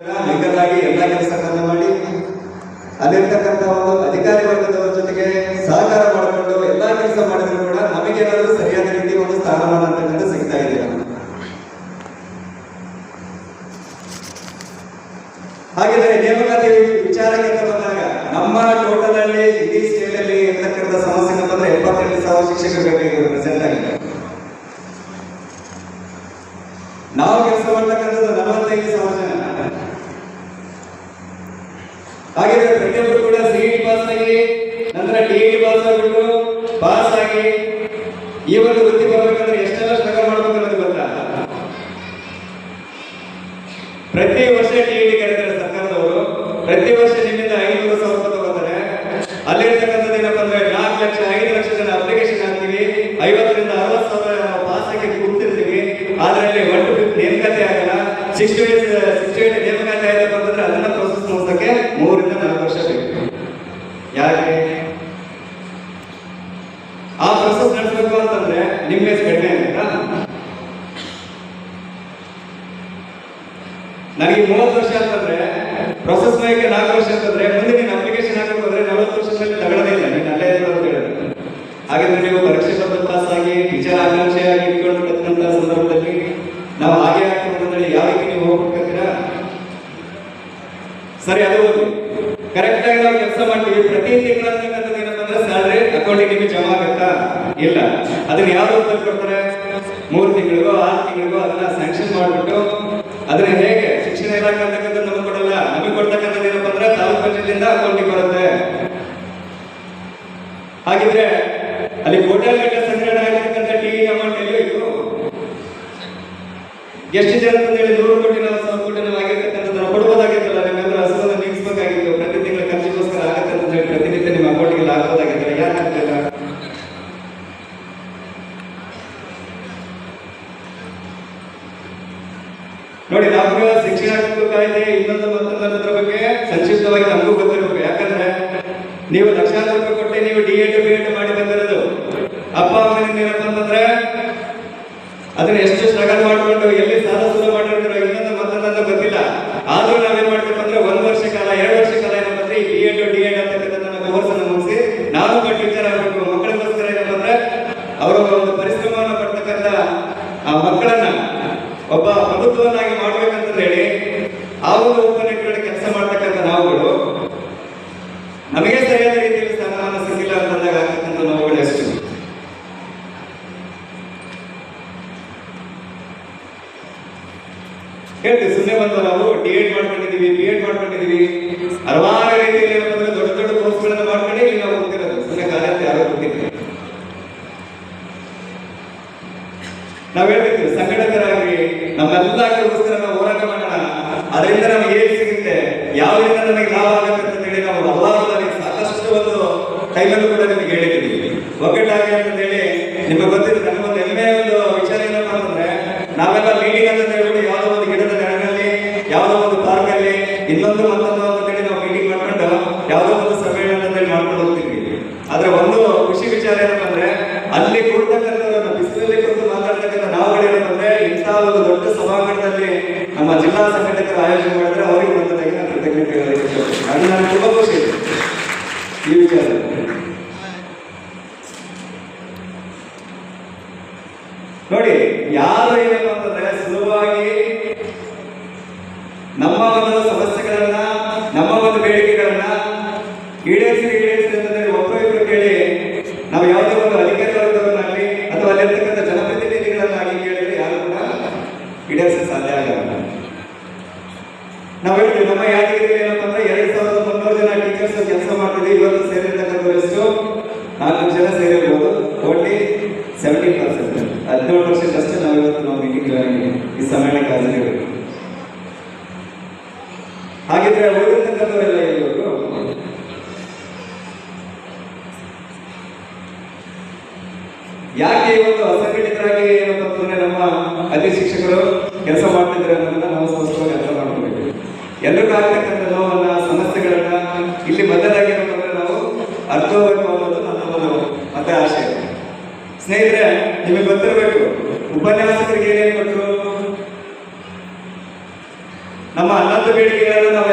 ಲಿಂಗರಾಗಿ ಎಲ್ಲ ಕೆಲಸಗಳನ್ನು ಮಾಡಿ, ಅಲ್ಲಿರ್ತಕ್ಕಂಥ ಒಂದು ಅಧಿಕಾರಿ ವರ್ಗದವರ ಜೊತೆಗೆ ಸಹಕಾರ ಮಾಡಿಕೊಂಡು ಎಲ್ಲಾ ಕೆಲಸ ಮಾಡಿದ್ರು ಕೂಡ ನಮಗೇನಾದ್ರೂ ಸರಿಯಾದ ರೀತಿ ಒಂದು ಸ್ಥಾನಮಾನ ಅಂತಕ್ಕಂಥ ಸಿಗ್ತಾ ಇದೆ. ಹಾಗಿದ್ರೆ ನೇಮಕಾತಿ ವಿಚಾರಕ್ಕೆ ಬಂದಾಗ, ನಮ್ಮ ಟೋಟಲ್ ಅಲ್ಲಿ ಇಡೀ ಸ್ಟೇಟ್ ಅಲ್ಲಿ ಇರ್ತಕ್ಕಂಥ ಸಮಸ್ಯೆ ಅಂತಂದ್ರೆ ಎಪ್ಪತ್ತೆಂಟು ಸಾವಿರ ಶಿಕ್ಷಕರು ಬೇಕಾಗಿರೋದು ಪ್ರೆಸೆಂಟ್ ಆಗಿದೆ. ನಾವು ಕೆಲಸ ಮಾಡ್ತಕ್ಕಂಥದ್ದು ಈ ಒಂದು ವೃತ್ತಿ ಬರ್ಬೇಕಂದ್ರೆ ಎಷ್ಟೆಲ್ಲ ಸ್ಟ್ರಗಲ್ ಮಾಡ್ಬೇಕು ಅನ್ನೋದು ಗೊತ್ತಾ? ಪ್ರತಿ ವರ್ಷ ಟಿಇಟಿ ಕರೀತಾರೆ ಸರ್ಕಾರದವರು. ಪ್ರತಿ ವರ್ಷ ನಿಮ್ಮಿಂದ ಐನೂರು ಸಾವಿರ ರೂಪಾಯಿ ತಗೋತಾರೆ. ಅಲ್ಲಿರ್ತಕ್ಕಂಥದ್ದು ಏನಪ್ಪ ಅಂದ್ರೆ ನಾಲ್ಕು ಲಕ್ಷ, ಐದು ಲಕ್ಷ ಜನ ಅಪ್ಲಿಕೇಶನ್ ಹಾಕ್ತೀವಿ. ಐವತ್ತರಿಂದ ಅರವತ್ತು ಸಾವಿರ ನಾವು ಪಾಸ್ ಆಗಿ ಕೂತಿರ್ತೀವಿ. ಅದರಲ್ಲಿ ಒಟ್ಟು ನೇಮಕಾತಿ ಆಗಲ್ಲ. ಸಿಕ್ಸ್ಟಿ ಏಟ್ ಸಿಕ್ಸ್ಟಿ ಏಟ್ ನೇಮಕಾತಿ ಆಯ್ತಪ್ಪ ಅಂತಂದ್ರೆ ಅದನ್ನ ಪ್ರೋಸೆಸ್ ಮಾಡೋದಕ್ಕೆ ಮೂರರಿಂದ ನಾಲ್ಕು ವರ್ಷ ಬೇಕು. ಯಾಕೆ ಆ ಪ್ರೋಸೆಸ್ ನಡೆಸಬೇಕು ಅಂತಂದ್ರೆ ನಿಮ್ಮ ಏಜ್ ಕಡಿಮೆ ನನಗೆ ಮೂವತ್ತು ವರ್ಷ ಅಂತಂದ್ರೆ ಪ್ರೊಸೆಸ್ ಮಾಡಕ್ಕೆ ನಾಲ್ಕು ವರ್ಷ ಅಂತಂದ್ರೆ, ಮುಂದೆ ನೀನು ಅಪ್ಲಿಕೇಶನ್ ಹಾಕಿ ಹೋದ್ರೆ ನಲವತ್ತು ವರ್ಷದಲ್ಲಿ ತಗೊಳ್ಳೋದೇ ಇಲ್ಲ, ನೀನು ಅಲ್ಲೇ ಅಂತ ಹೇಳಿದ್ರು ಹಾಗಾದ್ರೆ ನೀವು ಪರೀಕ್ಷೆ ಬರೆದು ಪಾಸ್ ಆಗಿ ಟೀಚರ್ ಆಕಾಂಕ್ಷೆಯಾಗಿ ಇಟ್ಕೊಂಡಿರ್ತಕ್ಕಂಥ ಸಂದರ್ಭದಲ್ಲಿ ನಾವು ಹಾಗೆ ಅಂತೇಳಿ ಯಾವ ರೀತಿ ನೀವು ಹೋಗ್ಬೇಕಂತೀರಾ? ಸರಿ, ಅದು ಹೋಗಿ. ಕರೆಕ್ಟ್ ಆಗಿ ನಾವು ಕೆಲಸ ಮಾಡ್ತೀವಿ. ಪ್ರತಿ ತಿಂಗಳು ಏನಪ್ಪ ಅಂದ್ರೆ ಸ್ಯಾಲರಿ ಅಕೌಂಟಿಗೆ ನಿಮಗೆ ಜಮಾ ಆಗುತ್ತಾ? ಇಲ್ಲ. ಅದನ್ನ ಯಾವ ರೂಪದಲ್ಲಿ ಕೊಡ್ತಾರೆ ಮೂರು ತಿಂಗಳಿಗೋ, ಆರು ತಿಂಗಳಿಗೋ ಅದನ್ನ ಸ್ಯಾಂಕ್ಷನ್ ಮಾಡಿಬಿಟ್ಟು, ಅದನ್ನ ಹೇಗೆ? ಶಿಕ್ಷಣ ಇಲಾಖೆ ಅಂತಕ್ಕಂಥದ್ದು ನಮಗೆ ಕೊಡಲ್ಲ. ನಮಗೆ ಕೊಡ್ತಕ್ಕಂಥದ್ದು ಏನಪ್ಪ ಅಂದ್ರೆ ತಾಲೂಕು ಅಕೌಂಟಿಗೆ ಬರುತ್ತೆ. ಹಾಗಿದ್ರೆ ಅಲ್ಲಿ ಕೋಟ್ಯಾಗಟ್ಟಲೆ ಸಂಗ್ರಹಣೆ ಆಗಿರ್ತಕ್ಕಂಥ ಟಿ ಅಮೌಂಟ್ ಎಲ್ಲಿ ಎಷ್ಟು ಜನ ನೂರು ಕೋಟಿ ನಾವು ಸಾವಿರ ಕೋಟಿ ಕೊಡ್ಬೋದಾಗಿತ್ತಲ್ಲ ನಿಮ್ಮೆಲ್ಲರ ಹಸುವನ್ನು ನೀಗಿಸ್ಬೇಕಾಗಿತ್ತು ಪ್ರತಿ ತಿಂಗಳ ಖರ್ಚಿಗೋಸ್ಕರ ಆಗತ್ತೆ ಅಂತ ಹೇಳಿ ಪ್ರತಿನಿತ್ಯ ನಿಮ್ಮ ಅಕೌಂಟ್ಗೆ ಹಾಕ್ಬೋದಾಗಿತ್ತಲ್ಲ ಯಾಕೆ ಆಗ್ತಿಲ್ಲ ನೋಡಿ, ನಮ್ಗೆ ಶಿಕ್ಷಣ ಕಾಯ್ದೆ ಇನ್ನೊಂದು ಮತ್ತೊಂದರ ಬಗ್ಗೆ ಸಂಕ್ಷಿಪ್ತವಾಗಿ ನಮಗೂ ಗೊತ್ತಿರಬೇಕು. ಯಾಕಂದ್ರೆ ನೀವು ಲಕ್ಷಾಂತರ ರೂಪಾಯಿ ಕೊಟ್ಟೆ, ನೀವು ಡಿ ಎಡ್ ಬಿ ಎಡ್ ಮಾಡಿ ಬಂದಿರೋದು. ಅಪ್ಪ ಅಮ್ಮನಿಂದ ಅದನ್ನ ಎಷ್ಟು ಸ್ಟ್ರಗಲ್ ಮಾಡ್ಕೊಂಡು ಎಲ್ಲಿ ಸಾಲ ಸೂಲ ಮಾಡಿರ್ತಾರೋ ಇನ್ನೊಂದು ಮತ್ತೊಂದು ಗೊತ್ತಿಲ್ಲ. ಆದ್ರೂ ನಾವೇನ್ ಮಾಡ್ತೀವಿ ಅಂದ್ರೆ ಒಂದ್ ವರ್ಷ ಕಾಲ, ಎರಡು ವರ್ಷ ಕಾಲ ಏನಪ್ಪ ಈ ಬಿ ಎಡ್ ಡಿ ಎಡ್ ಅಂತಕ್ಕಂಥ ಕೋರ್ಸ್ ಅನ್ನು ಮುಗಿಸಿ ನಾವು ಟೀಚರ್ ಆಗ್ಬೇಕು. ಮಕ್ಕಳಿಗೋಸ್ಕರ ಏನಪ್ಪ ಅವರ ಒಂದು ಪರಿಶ್ರಮವನ್ನು ಪಡ್ತಕ್ಕಂಥ ಆ ಮಕ್ಕಳನ್ನ ಒಬ್ಬ ಪ್ರಭುತ್ವನಾಗಿ ಮಾಡ್ಬೇಕಂತ ಹೇಳಿ, ಆ ಒಂದು ಉಪನಿಟ್ಟಿನಲ್ಲಿ ಕೆಲಸ ಮಾಡ್ತಕ್ಕಂಥ ನಾವುಗಳು, ನಮಗೆ ಸರಿಯಾದ ರೀತಿಯಲ್ಲಿ ಸ್ಥಾನಮಾನ ಸಿಕ್ಕಿಲ್ಲ ಅಂತಂದಾಗ ಆಗ್ತಕ್ಕಂಥ ನೋವುಗಳು ಎಷ್ಟು ಹೇಳ್ತೀವಿ ಸುಮ್ಮನೆ ಬಂದು ನಾವು ಡಿ ಎಡ್ ಮಾಡ್ಕೊಂಡಿದೀವಿ ಬಿ ಎಡ್ ಮಾಡ್ಕೊಂಡಿದೀವಿ ಹಲವಾರು ರೀತಿಯಲ್ಲಿ ದೊಡ್ಡ ದೊಡ್ಡ ಕೋರ್ಸ್ಗಳನ್ನು ಮಾಡ್ಕೊಂಡು ಇಲ್ಲಿ ನಾವು ಹೋಗ್ತಿರೋದು ಸುಮ್ಮನೆ ಕಾಲಕ್ಕೆ ಯಾರೋ ಹೋಗ್ತಿದ್ವಿ ನಾವ್ ಹೇಳ್ಬೇಕು ಸಂಘಟಕರಾಗಿ ನಮ್ಮೆಲ್ಲರಿಗೋಸ್ಕರ ನಾವು ಹೋರಾಟ ಮಾಡೋಣ. ಅದರಿಂದ ನಮ್ಗೆ ಏನ್ ಸಿಗುತ್ತೆ? ಯಾವ್ದರಿಂದ ನಮಗೆ ಲಾಭ ಆಗುತ್ತೆ ಅಂತ ಹೇಳಿ ನಾವು ಹಲವಾರು ಸಾಕಷ್ಟು ಒಂದು ಕೈಲಲ್ಲೂ ಕೂಡ ನಿಮಗೆ ಹೇಳಿದ್ದೀವಿ ಒಗ್ಗಟ್ಟಾಗಿ ಅಂತ ಹೇಳಿ ನಿಮಗೆ ಗೊತ್ತಿದೆ ನನಗೊಂದು ಹೆಮ್ಮೆ ಒಂದು ವಿಚಾರ ಏನಪ್ಪ ಅಂತಂದ್ರೆ, ನಾವೆಲ್ಲ ಮೀಟಿಂಗ್ ಅಂತ ಹೇಳ್ಬಿಟ್ಟು ಯಾವುದೋ ಒಂದು ಗಿಡದ ನೆರಳಲ್ಲಿ, ಯಾವುದೋ ಒಂದು ಪಾರ್ಕ್ ಅಲ್ಲಿ ಇನ್ನೊಂದು ಮತ್ತೊಂದು ಅಂತ ಹೇಳಿ ನಾವು ಮೀಟಿಂಗ್ ಮಾಡ್ಕೊಂಡು, ಯಾವುದೋ ಬಂದದಾಗಿ ನಾನು ಕೃತಜ್ಞತೆ ಹೇಳಲಿಕ್ಕೆ ಇಷ್ಟಪಡ್ತೀನಿ. ಅದು ನನಗೆ ತುಂಬಾ ಖುಷಿ ಈ ವಿಚಾರ ನೋಡಿ, ಯಾರು ಏನಪ್ಪ ಅಂತಂದ್ರೆ ಸುಲಭವಾಗಿ ನಮ್ಮ ಒಂದು ಸಮಸ್ಯೆಗಳನ್ನ, ನಮ್ಮ ಒಂದು ಬೇಡಿಕೆಗಳನ್ನ ಈಡೇರಿಸಿ ಒಬ್ಬರು ಇಬ್ಬರು ಕೇಳಿ ನಾವು ಯಾವುದೇ ಒಂದು ಅಧಿಕಾರಿ ವರ್ಗದವರನ್ನಾಗಲಿ ಅಥವಾ ಅಲ್ಲಿರ್ತಕ್ಕಂಥ ಜನಪ್ರತಿನಿಧಿಗಳನ್ನಾಗಲಿ ಕೇಳಿದ್ರೆ ಯಾರು ಕೂಡ ಈಡೇರಿಸಲು ಸಾಧ್ಯ ಆಗಲ್ಲ ನಾವು ಹೇಳ್ತೀವಿ, ನಮ್ಮ ಯಾದಗಿರಿ ಏನಪ್ಪ ಅಂದ್ರೆ ಎರಡ್ ಸಾವಿರದ ಮುನ್ನೂರು ಜನ ಟೀಚರ್ಸ್ ಕೆಲಸ ಮಾಡ್ತಿದ್ವಿ ಇವತ್ತು ಸೇರಿರ್ತಕ್ಕಂಥವ್ರು ಎಷ್ಟು? ನಾಲ್ಕು ಜನ ಸೇರಿರ್ಬೋದು. ಓನ್ಲಿ ಸೆವೆಂಟಿ ಪರ್ಸೆಂಟ್ ಹದಿನೇಳು ಪರ್ಸೆಂಟ್ ನಾವು ಇವತ್ತು ನಾವು ಮೀಟಿಂಗ್ ಈ ಸಮ್ಮೇಳನಕ್ಕೆ ಹಾಜರಿರಬೇಕು ಹಾಗಿದ್ರೆ ಉಳಿದಿರ್ತಕ್ಕಂಥವರೆಲ್ಲ ಇವರು ಯಾಕೆ ಇವತ್ತು ಅಸಂಘಟಿತರಾಗಿ ಏನಪ್ಪ ಅಂತಂದ್ರೆ ನಮ್ಮ ಅತಿ ಶಿಕ್ಷಕರು ಕೆಲಸ ಮಾಡ್ತಿದ್ದಾರೆ ಎಲ್ರಿಗೂ ಆಗ್ತಕ್ಕಂಥ ನೋವನ್ನ, ಸಮಸ್ಯೆಗಳನ್ನ ಇಲ್ಲಿ ಮೊದಲಾಗಿ ನಾವು ಅರ್ಥಬೇಕು ಅನ್ನೋದು ನನ್ನ ಮತ್ತೆ ಆಶಯ. ಸ್ನೇಹಿತರೆ, ನಿಮಗೆ ಗೊತ್ತಿರಬೇಕು, ಉಪನ್ಯಾಸಕರಿಗೆ ಏನೇನು ಕೊಟ್ಟರು ನಮ್ಮ ಹನ್ನೊಂದು ಬೇಡಿಕೆಗಳನ್ನ